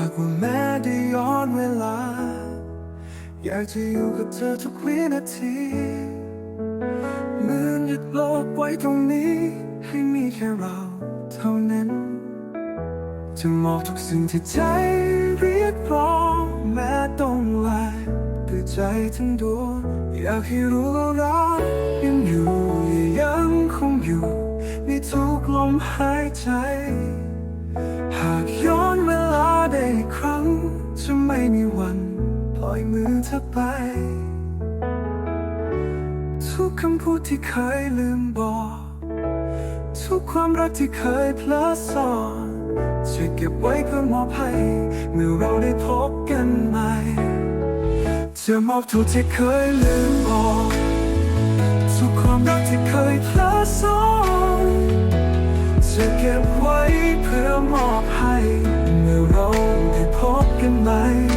ากว่าแม้ได้ย้อนเวลา อยากจะอยู่กับเธอทุกวินาทีเหมือนหยุดโลกไว้ตรงนี้ ให้มีแค่เราเท่านั้น จะมอบทุกสิ่งที่ใจเรียกร้องแม้ต้องลาด้วยใจทั้งดวงอยากให้รู้ว่ารักยังอยู่ยังคงอยู่ในทุกลมหายใจ อยมือเธอไป ทุกคำพูดที่เคยลืมบอก ทุกความรักที่เคยเพลอซ่อนจะเก็บไว้เพื่อมอบให้เมื่อเราได้พบกันใหม่จะมอบทุกที่เคยลืมบอก ทุกความรักที่เคยเพลอซ่อนจะเก็บไว้เพื่อมอบให้ เมื่อเราได้พบกันใหม่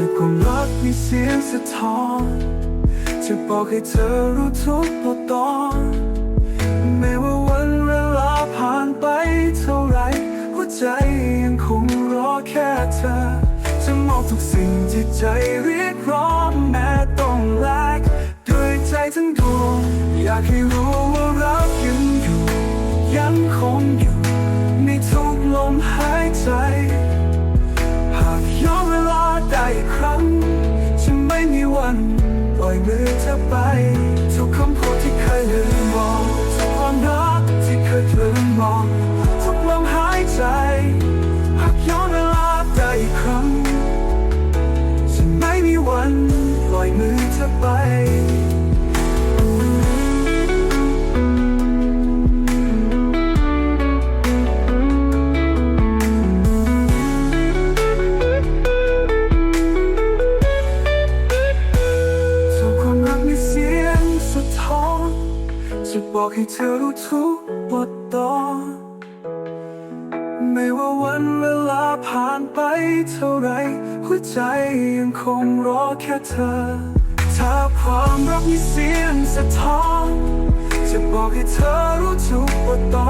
มจะความรักมีเสียงสะท้อนจะบอกให้เธอรู้ทุกบทตอนแม้ว่าวันเวลาผ่านไปเท่าไรหัวใจยังคงรอแค่เธอ จะมอบทุกสิ่งที่ใจเรียกร้องแม้ต้องแลกด้วยใจทั้งดวงอยากให้รู้ว่ารักยังอยู่ ยังคงอยู่ในทุกลมหายใจ ล่อยมือเธอไป จะบอกให้เธอรู้ทุกบทตอนไม่ว่าวันเวลาผ่านไปเท่าไร หัวใจยังคงรอแค่เธอ ถ้าความรักมีเสียงสะท้อนจะบอกให้เธอรู้ทุกบทตอน